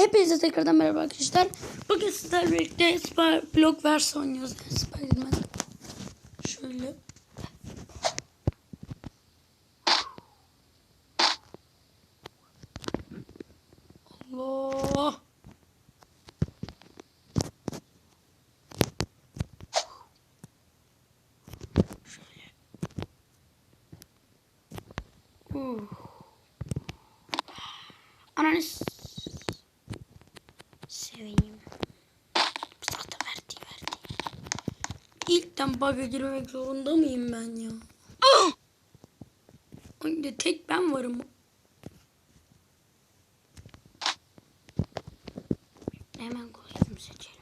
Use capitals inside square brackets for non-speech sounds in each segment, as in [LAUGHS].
Hepinize tekrardan merhaba arkadaşlar. Bugün sizlerle birlikte Spy Block Verse oynuyoruz. Spiderman. Şöyle. Allah. Şöyle. Uh. Ananı İlkten bug'a girmemek zorunda mıyım ben ya? [GASPS] Oyunda tek ben varım. Hemen kostüm seçelim.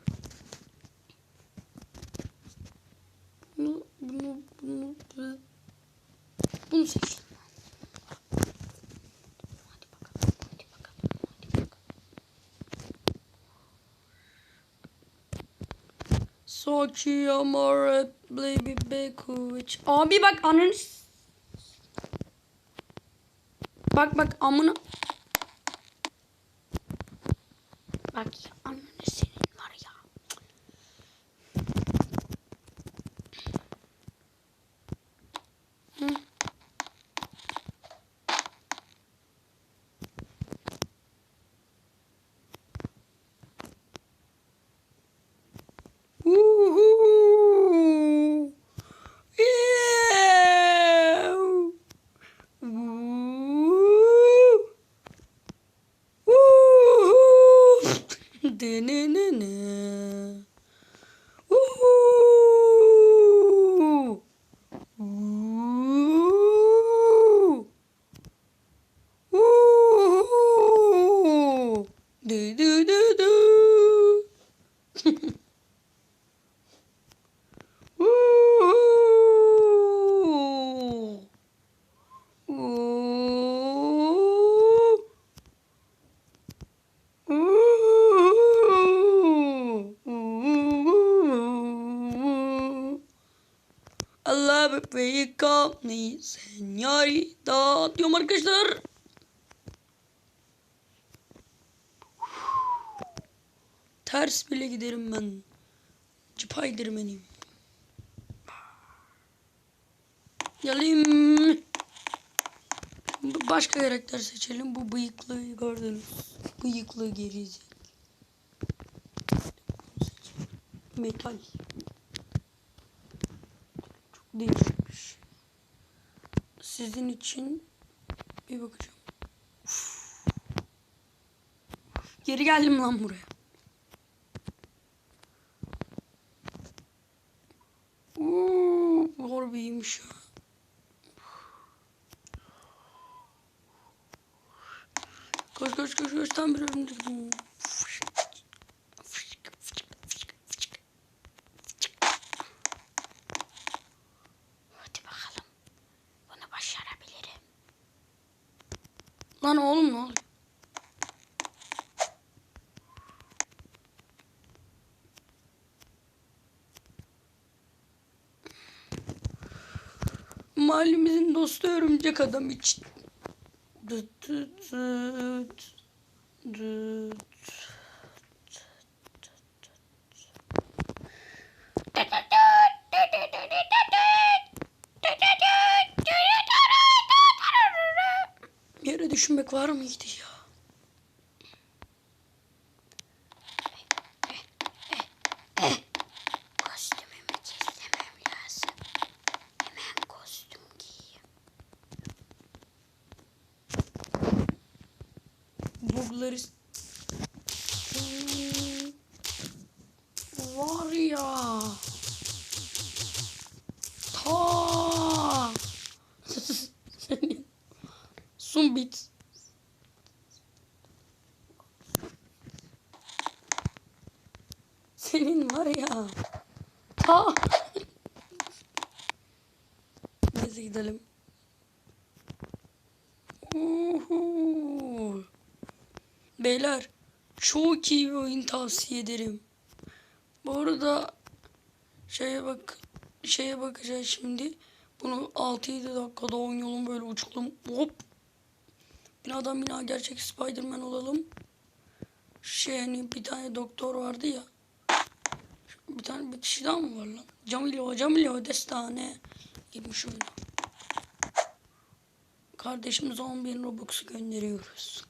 Bunu, bunu, bunu, bunu, bunu seçtim. Sochi Amore Baby Bekuç. Abi bak ananı Bak bak amına. Bak ya ananı senin var ya. Hı. Woohoo! Yeah! Woo! Woohoo! Da-na-na-na. Call me señorita diyorum arkadaşlar. Ters bile giderim ben. Spiderman'im. Yalayım. Başka karakter seçelim. Bu bıyıklı gördünüz. Bıyıklı gerizek. Metal. Çok değişmiş. Sizin için bir bakacağım. Uf. Geri geldim lan buraya. Uuu, harbiymiş ya. Koş koş koş koş tam bir önümde. Mahallemizin dostu örümcek adam için. Yere düşünmek var mıydı ya? Kostümümü gizlemem lazım. Hemen kostüm giyeyim. Bugları Hmm, var ya. Ta. [LAUGHS] Sumbit senin var ya. Ta. Neyse gidelim. Uhu. Beyler çok iyi bir oyun tavsiye ederim. Bu arada şeye bak şeye bakacağız şimdi. Bunu 6-7 dakikada oynayalım böyle uçalım. Hop. Binadan bina gerçek Spiderman olalım. Şey hani bir tane doktor vardı ya. Bir tane bir kişi daha mı var lan? Camilo, Camilo destane. Girmiş oyuna. Kardeşimize 10 bin Robux gönderiyoruz.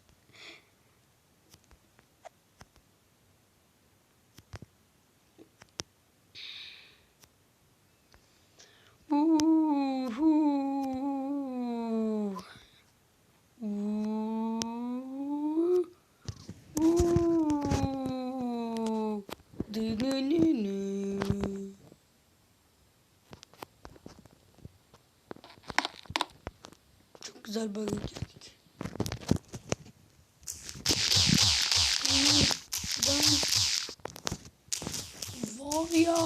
Uhu. Uhu. Uhu. Dınınını. Çok güzel böyle geldik. Ben var ya.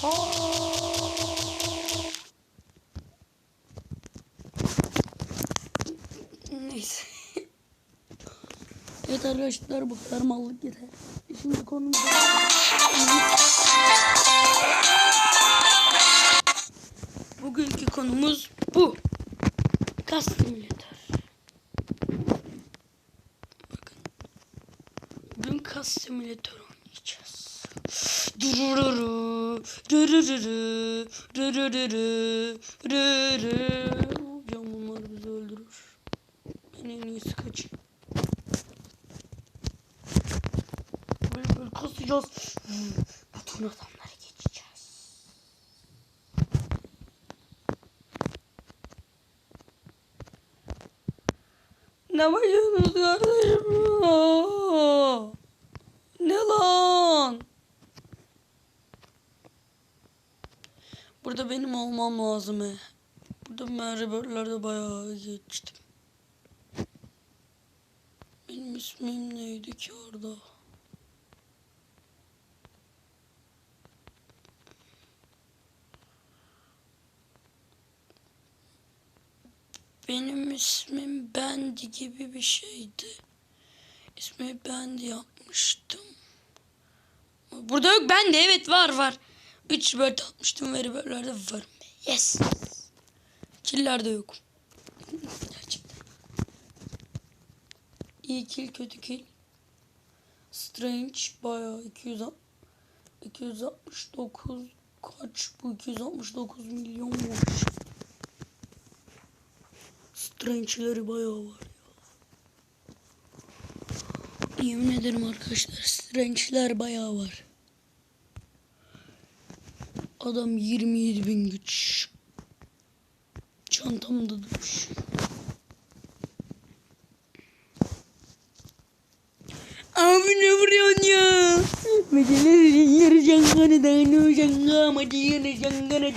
Ha. Neyse. [LAUGHS] evet arkadaşlar bu kadar mallık yeter. Şimdi konumuz Bugünkü konumuz bu. Kas simülatör. Bakın. Bugün kas simülatör oynayacağız. Durururu, rırırırı, rırı. Hocam bunlar bizi öldürür. Ben en iyisi kaçayım. Böyle böyle kasacağız. Bütün adamları geçeceğiz. Ne yapıyorsunuz kardeşim? Aa! Ne lan? Burada benim olmam lazım he. Burada merhabalarda bayağı geçtim. Benim ismim neydi ki orada? Benim ismim Bendi gibi bir şeydi. İsmi Bendi yapmıştım. Burada yok Bendi evet var var. 3 bölt atmıştım veri böllerde varım. Yes. Killerde yok. Gerçekten. İyi kill kötü kill. Strange bayağı 200 269 kaç bu 269 milyon var. Strange'leri bayağı var ya. Yemin ederim arkadaşlar Strange'ler bayağı var. Adam 27 bin güç. Çantamda durmuş. Abi ne vuruyorsun ya? Medelerin jangana dano janga madiyana jangana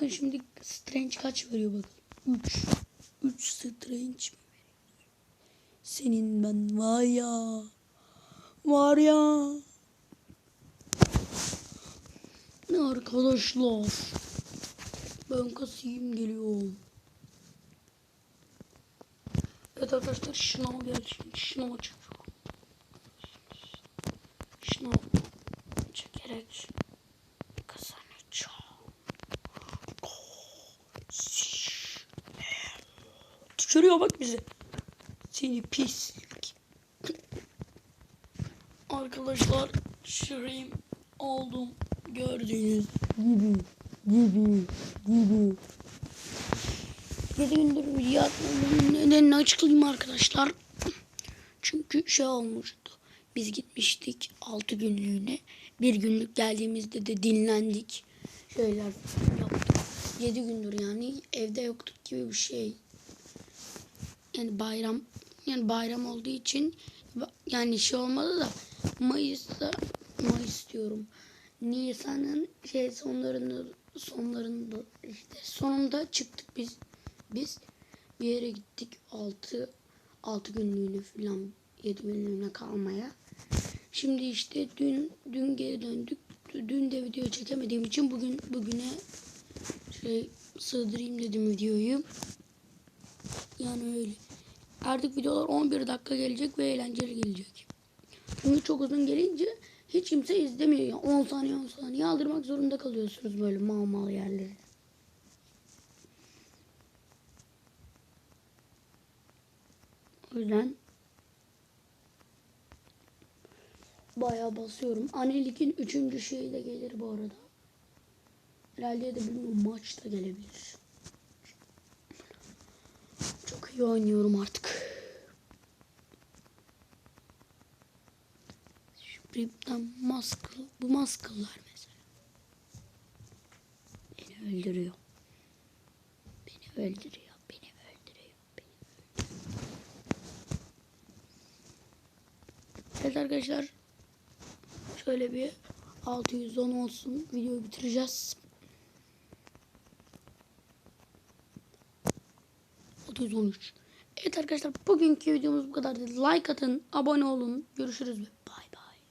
Bakın şimdi Strange kaç veriyor bakın. 3. 3 Strange mi? Senin ben var ya. Var ya. Ne arkadaşlar? Ben kasayım geliyorum. Evet arkadaşlar şınav geldi şimdi şınav çekiyorum. Şınav çekerek Tükürüyor bak bize. Seni pislik. Arkadaşlar şırayım oldum gördüğünüz gibi gibi gibi. 7 gündür video atmamın nedenini açıklayayım arkadaşlar. Çünkü şey olmuştu. Biz gitmiştik 6 günlüğüne. Bir günlük geldiğimizde de dinlendik. Şeyler yaptık. 7 gündür yani evde yoktuk gibi bir şey. Yani bayram yani bayram olduğu için yani şey olmadı da Mayıs'ta çıkma istiyorum. Nisan'ın şey sonlarında sonlarında işte sonunda çıktık biz. Biz bir yere gittik 6 6 günlüğüne falan 7 günlüğüne kalmaya. Şimdi işte dün dün geri döndük. Dün de video çekemediğim için bugün bugüne şey sığdırayım dedim videoyu. Yani öyle. Artık videolar 11 dakika gelecek ve eğlenceli gelecek. Çünkü çok uzun gelince hiç kimse izlemiyor. Yani 10 saniye 10 saniye aldırmak zorunda kalıyorsunuz böyle mal mal yerleri. O yüzden bayağı basıyorum. Annelik'in 3. şeyi de gelir bu arada. Herhalde de bilmiyorum maç da gelebilir. Çok iyi oynuyorum artık. Rip'ten maskıl, bu maskıllar mesela. Beni öldürüyor, beni öldürüyor. Evet arkadaşlar. Şöyle bir 610 olsun. Videoyu bitireceğiz. 613. Evet arkadaşlar bugünkü videomuz bu kadar. Like atın, abone olun. Görüşürüz.